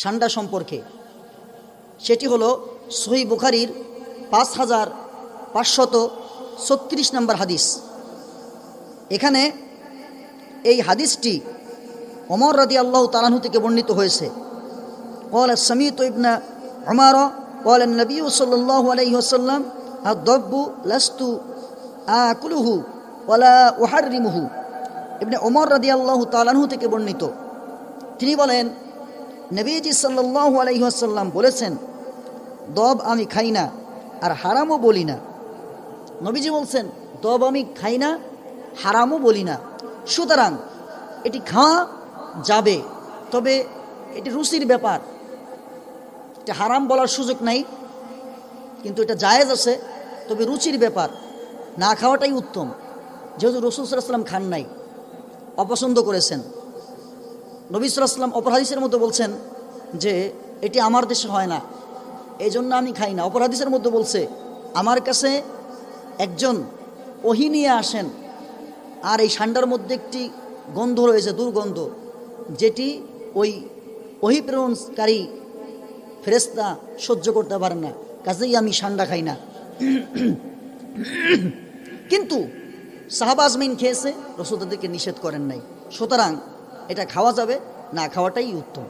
সান্ডা সম্পর্কে। সেটি হলো সহি বুখারির পাঁচ হাজার পাঁচশত ছত্রিশ নম্বর হাদিস। এখানে এই হাদিসটি অমর রাদি আল্লাহ তালাহু থেকে বর্ণিত হয়েছে। কল সমিত ইবনা অমার কল নবী সাল্লাহ আলহি আসাল্লাম দব্বু লাস্তু আকুলুহু ওলা ওহার রিমুহু এমনি অমর রাদি আল্লাহ তালাহু থেকে বর্ণিত। তিনি বলেন নবীজি সাল্লাহ আলহিহাসাল্লাম বলেছেন, দব আমি খাই না আর হারামও বলি না। নবীজি বলছেন, দব আমি খাই না, হারামও বলি না। সুতরাং এটি খাওয়া যাবে, তবে এটি রুচির ব্যাপার। এটা হারাম বলার সুযোগ নাই, কিন্তু এটা জায়েজ আছে, তবে রুচির ব্যাপার। না খাওয়াটাই উত্তম। যেহেতু রসুল সাল্লাম খান নাই, অপছন্দ করেছেন। নবী সাল্লাম অপরাধীসের মধ্যে বলছেন যে, এটি আমার দেশে হয় না। এই জন্য আমি খাই না। অপরাধীসের মধ্যে বলছে, আমার কাছে একজন ওহি নিয়ে আসেন, আর এই সান্ডার মধ্যে একটি গন্ধ রয়েছে, দুর্গন্ধ, যেটি ওই ওহি প্রেরণকারী ফেরেস্তা সহ্য করতে পারে না। কাজেই আমি সান্ডা খাই না। কিন্তু সাহাবা আজমিন খেয়েছে রসুল তাদেরকে নিষেধ করেন নাই। সুতরাং এটা খাওয়া যাবে না খাওয়াটাই উত্তম।